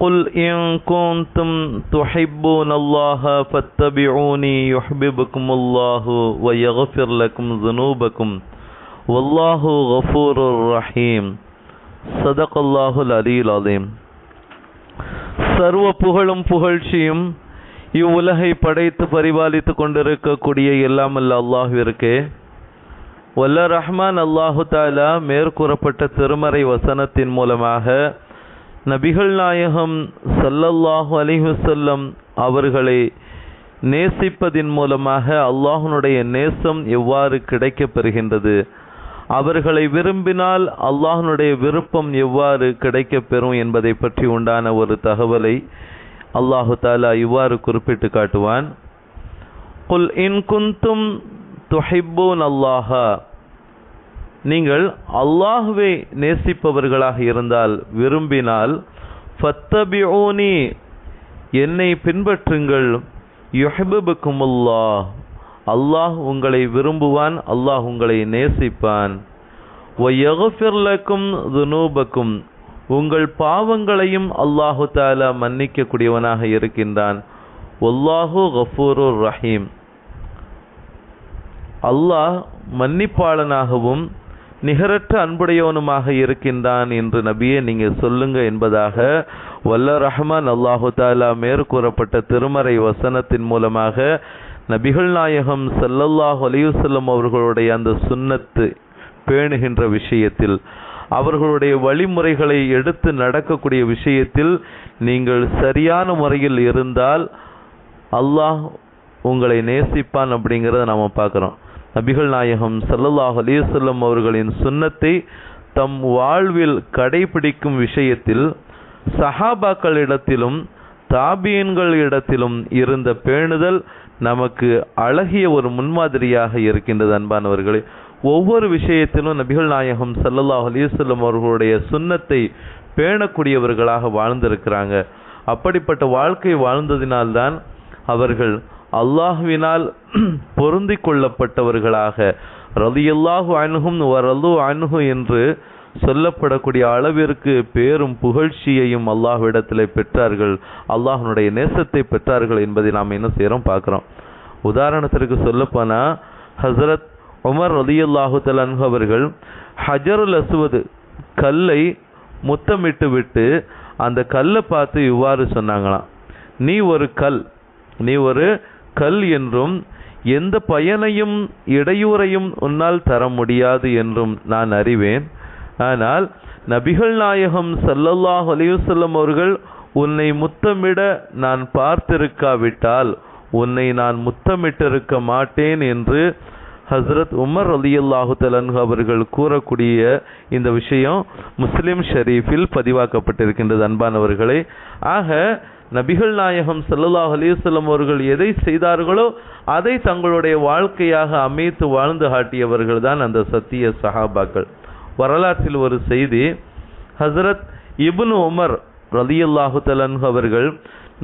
قل إن كنتم تحبون الله فاتبعوني يحببكم الله ويغفر لكم ذنوبكم والله غفور رحيم صدق الله العلي العظيم சர்வ புகழும் புகழ்ச்சியும் இவ்வுலகை படைத்து பரிபாலித்து கொண்டிருக்கக்கூடிய எல்லாமல்ல அல்லாஹ்விற்கே வல்ல ரஹ்மான் அல்லாஹு தாலா மேற்கூறப்பட்ட திருமறை வசனத்தின் மூலமாக நபிகள் நாயகம் சல்லல்லாஹு அலைஹி அவர்களை நேசிப்பதின் மூலமாக அல்லாஹனுடைய நேசம் எவ்வாறு கிடைக்கப் பெறுகின்றது? அவர்களை விரும்பினால் அல்லாஹனுடைய விருப்பம் எவ்வாறு கிடைக்கப் பெறும் என்பதை பற்றி உண்டான ஒரு தகவலை அல்லாஹு தாலா இவ்வாறு குறிப்பிட்டு காட்டுவான். குல் இன் குந்தும் துஹிப்பூன் அல்லாஹா நீங்கள் அல்லாஹுவை நேசிப்பவர்களாக இருந்தால் விரும்பினால் ஃபத்தபியோனி என்னை பின்பற்றுங்கள். யுஹபுக்குமுல்லா அல்லாஹ் உங்களை விரும்புவான் அல்லாஹ் உங்களை நேசிப்பான். ஒயகுஃபிர்லக்கும் துனூபக்கும். உங்கள் பாவங்களையும் அல்லாஹு தாலா மன்னிக்கக்கூடியவனாக இருக்கின்றான். ஒல்லாஹு கஃபூருர் ரஹீம். அல்லாஹ் மன்னிப்பாளனாகவும் நிகரற்ற அன்புடையவனுமாக இருக்கின்றான் என்று நபியை நீங்கள் சொல்லுங்க என்பதாக வல்ல ரஹ்மான் அல்லாஹு தாலா மேற்கூறப்பட்ட திருமறை வசனத்தின் மூலமாக நபிகள் நாயகம் சல்லல்லாஹ் அலியுசல்லம் அவர்களுடைய அந்த சுன்னத்து பேணுகின்ற விஷயத்தில் அவர்களுடைய வழிமுறைகளை எடுத்து நடக்கக்கூடிய விஷயத்தில் நீங்கள் சரியான முறையில் இருந்தால் அல்லாஹ் உங்களை நேசிப்பான் அப்படிங்கிறத நாம் பார்க்குறோம். நபிகள் நாயகம் சல்லல்லாஹ் அலிசல்லம் அவர்களின் சுன்னத்தை தம் வாழ்வில் கடைபிடிக்கும் விஷயத்தில் சஹாபாக்களிடத்திலும் தாபியன்கள் இடத்திலும் இருந்த பேணுதல் நமக்கு அழகிய ஒரு முன்மாதிரியாக இருக்கின்றது அன்பானவர்களே. ஒவ்வொரு விஷயத்திலும் நபிகள் நாயகம் சல்லல்லாஹ் அலிசல்லம் அவர்களுடைய சுன்னத்தை பேணக்கூடியவர்களாக வாழ்ந்திருக்கிறாங்க. அப்படிப்பட்ட வாழ்க்கை வாழ்ந்ததினால்தான் அவர்கள் அல்லாஹுவினால் பொருந்தி கொள்ளப்பட்டவர்களாக ரலியல்லாஹு அணுகும் வரலு அணுகு என்று சொல்லப்படக்கூடிய அளவிற்கு பேரும் புகழ்ச்சியையும் அல்லாஹ்விடத்தில் பெற்றார்கள். அல்லாஹனுடைய நேசத்தை பெற்றார்கள் என்பதை நாம் என்ன செய்கிறோம் பார்க்குறோம். உதாரணத்திற்கு சொல்லப்போனால் ஹசரத் உமர் ரலியல்லாஹு தலன்ஹு அவர்கள் ஹஜருல் அசுவது கல்லை முத்தமிட்டு விட்டு அந்த கல்லை பார்த்து இவ்வாறு சொன்னாங்களாம். நீ ஒரு கல் நீ ஒரு கல் என்றும் எந்த பயனையும் இடையூறையும் உன்னால் தர முடியாது என்றும் நான் அறிவேன். ஆனால் நபிகள் நாயகம் சல்லல்லாஹ் அலிவசல்லம் அவர்கள் உன்னை முத்தமிட நான் பார்த்திருக்காவிட்டால் உன்னை நான் முத்தமிட்டிருக்க மாட்டேன் என்று ஹசரத் உமர் அலியல்லாஹு தலன் அவர்கள் கூறக்கூடிய இந்த விஷயம் முஸ்லிம் ஷரீஃபில் பதிவாக்கப்பட்டிருக்கின்றது அன்பானவர்களே. ஆக நபிகள் நாயகம் சல்லல்லாஹ் அலிசல்லம் அவர்கள் எதை செய்தார்களோ அதை தங்களுடைய வாழ்க்கையாக அமைத்து வாழ்ந்து காட்டியவர்கள் தான் அந்த சத்திய சஹாபாக்கள். வரலாற்றில் ஒரு செய்தி ஹசரத் இபுன் உமர் ரலியல்லாஹு தலன்ஹு அவர்கள்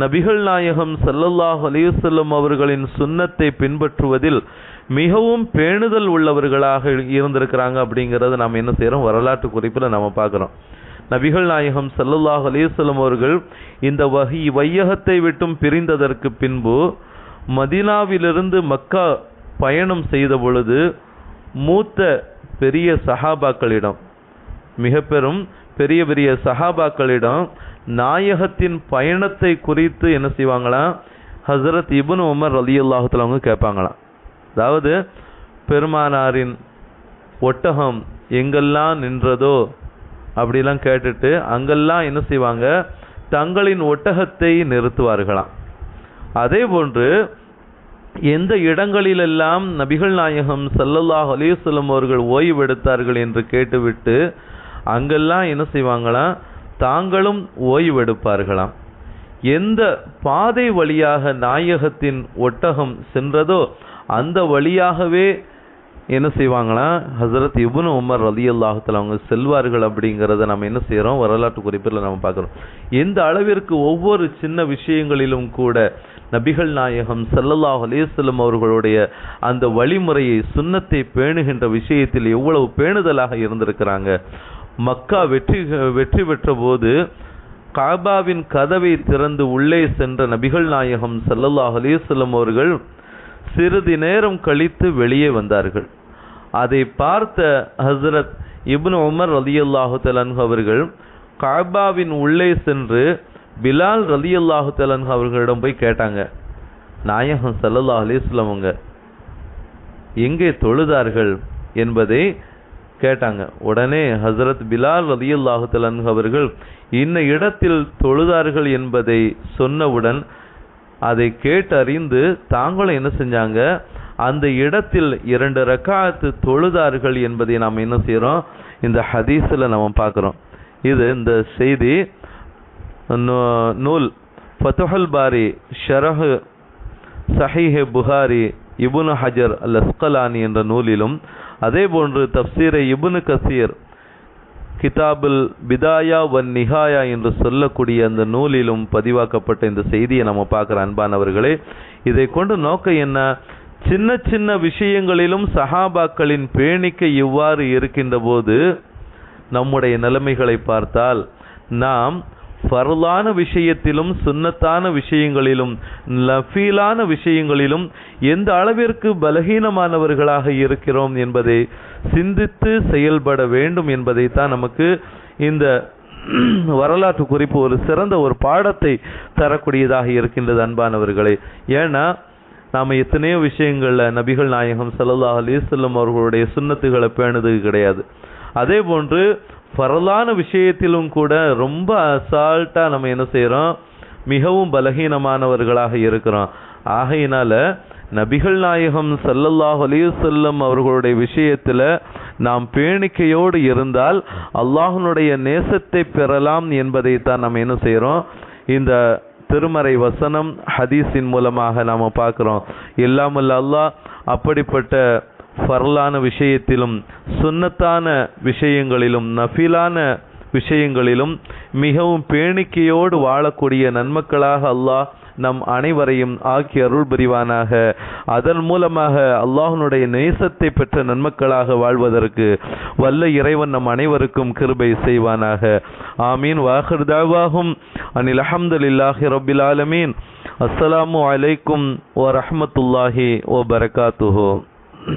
நபிகள் நாயகம் சல்லல்லாஹ் அலிவசல்லம் அவர்களின் சுன்னத்தை பின்பற்றுவதில் மிகவும் பேணுதல் உள்ளவர்களாக இருந்திருக்கிறாங்க அப்படிங்கிறத நாம் என்ன செய்கிறோம் வரலாற்று குறிப்பில் நம்ம பார்க்குறோம். நபிகள் நாயகம் சல்லுல்லாஹ் அலிவசல்லம் அவர்கள் இந்த வகை வையகத்தை விட்டும் பிரிந்ததற்கு பின்பு மதினாவிலிருந்து மக்கா பயணம் செய்த பொழுது மூத்த பெரிய சஹாபாக்களிடம் மிக பெரும் பெரிய பெரிய சஹாபாக்களிடம் நாயகத்தின் பயணத்தை குறித்து என்ன செய்வாங்களாம் ஹசரத் இபுன் உமர் அலி அல்லாஹத்தில் அவங்க கேட்பாங்களாம் அதாவது பெருமானாரின் ஒட்டகம் எங்கெல்லாம் நின்றதோ அப்படிலாம் கேட்டுட்டு அங்கெல்லாம் என்ன செய்வாங்க? தங்களின் ஒட்டகத்தை நிறுத்துவார்களாம். அதே போன்று எந்த இடங்களிலெல்லாம் நபிகள் நாயகம் சல்லல்லாஹ் அலிவசல்லம் அவர்கள் ஓய்வெடுத்தார்கள் என்று கேட்டுவிட்டு அங்கெல்லாம் என்ன செய்வாங்களாம்? தாங்களும் ஓய்வெடுப்பார்களாம் எந்த பாதை வழியாக நாயகத்தின் ஒட்டகம் சென்றதோ அந்த வழியாகவே என்ன செய்வாங்கன்னா ஹசரத் இபுன் உமர் ரலியல்லாஹுத்தல அவங்க செல்வார்கள் அப்படிங்கிறத நம்ம என்ன செய்கிறோம் வரலாற்று குறிப்பில் நம்ம பார்க்குறோம். எந்த அளவிற்கு ஒவ்வொரு சின்ன விஷயங்களிலும் கூட நபிகள் நாயகம் சல்லல்லாஹ் அலைஹி அவர்களுடைய அந்த வழிமுறையை சுன்னத்தை பேணுகின்ற விஷயத்தில் எவ்வளவு பேணுதலாக இருந்திருக்கிறாங்க? மக்கா வெற்றி வெற்றி பெற்ற போது காபாவின் கதவை திறந்து உள்ளே சென்ற நபிகள் நாயகம் சல்லல்லாஹ் அலைஹி அவர்கள் சிறிது நேரம் கழித்து வெளியே வந்தார்கள். அதை பார்த்த ஹசரத் இப்னு உமர் ரலியல்லாஹு தலன்ஹு அவர்கள் காபாவின் உள்ளே சென்று பிலால் ரலியல்லாஹு தலன்ஹு அவர்களிடம் போய் கேட்டாங்க நாயகம் சல்லல்லா அலைஹி அவங்க எங்கே தொழுதார்கள்? என்பதை கேட்டாங்க. உடனே ஹசரத் பிலால் ரலியல்லாஹு தலன்ஹு அவர்கள் இன்ன இடத்தில் தொழுதார்கள் என்பதை சொன்னவுடன் அதை கேட்டறிந்து தாங்களும் என்ன செஞ்சாங்க? அந்த இடத்தில் இரண்டு ரக்காத்து தொழுதார்கள் என்பதை நாம் என்ன செய்கிறோம் இந்த ஹதீஸில் நம்ம பார்க்குறோம். இது இந்த செய்தி. நூ- நூல். ஃபத்துஹல் பாரி ஷரஹு சஹீஹே புகாரி இபுனு ஹஜர் அல் அஸ்கலானி என்ற நூலிலும் அதே போன்று தப்சீரை இபுனு கசீர் கிதாபுல் பிதாயா வன் நிகாயா என்று சொல்லக்கூடிய அந்த நூலிலும் பதிவாக்கப்பட்ட இந்த செய்தியை நம்ம பார்க்குற அன்பானவர்களே இதை கொண்டு நோக்க என்ன? சின்ன சின்ன விஷயங்களிலும் சஹாபாக்களின் பேணிக்கை இவ்வாறு இருக்கின்ற போது நம்முடைய நிலைமைகளை பார்த்தால் நாம் ஃபர்லான விஷயத்திலும் சுன்னத்தான விஷயங்களிலும் லஃபீலான விஷயங்களிலும் எந்த அளவிற்கு பலகீனமானவர்களாக இருக்கிறோம் என்பதை சிந்தித்து செயல்பட வேண்டும் என்பதைத்தான் நமக்கு இந்த வரலாற்று குறிப்பு ஒரு சிறந்த ஒரு பாடத்தை தரக்கூடியதாக இருக்கின்றது அன்பானவர்களே. ஏன்னா நாம் எத்தனையோ விஷயங்களில் நபிகள் நாயகம் ஸல்லல்லாஹு அலைஹி அவர்களுடைய சுன்னத்துகளை பேணுது கிடையாது. அதே போன்று பரலான விஷயத்திலும் கூட ரொம்ப அசால்ட்டாக நம்ம என்ன செய்கிறோம் மிகவும் பலகீனமானவர்களாக இருக்கிறோம். ஆகையினால நபிகள் நாயகம் சல்லல்லாஹ் அலைஹி அவர்களுடைய விஷயத்தில் நாம் பேணிக்கையோடு இருந்தால் அல்லாஹனுடைய நேசத்தை பெறலாம் என்பதை தான் நம்ம என்ன செய்கிறோம் இந்த திருமறை வசனம் ஹதீஸின் மூலமாக நாம் பார்க்குறோம். எல்லாமல்ல அல்லாஹ் அப்படிப்பட்ட ஃபர்லான விஷயத்திலும் சுன்னத்தான விஷயங்களிலும் நஃபிலான விஷயங்களிலும் மிகவும் பேணிக்கையோடு வாழக்கூடிய நன்மக்களாக அல்லாஹ் நம் அனைவரையும் ஆக்கி அருள் புரிவானாக. அதன் மூலமாக அல்லாஹனுடைய நேசத்தை பெற்ற நன்மக்களாக வாழ்வதற்கு வல்ல இறைவன் நம் அனைவருக்கும் கிருபை செய்வானாக. ஆமீன். வாஹிர் தாவாகும் அனில் அஹமதுல்லாஹி ரபில் ஆலமீன். அஸ்ஸலாமு அலைக்கும் வ ரஹ்மத்துல்லாஹி ஓ பரகாத்துஹோ.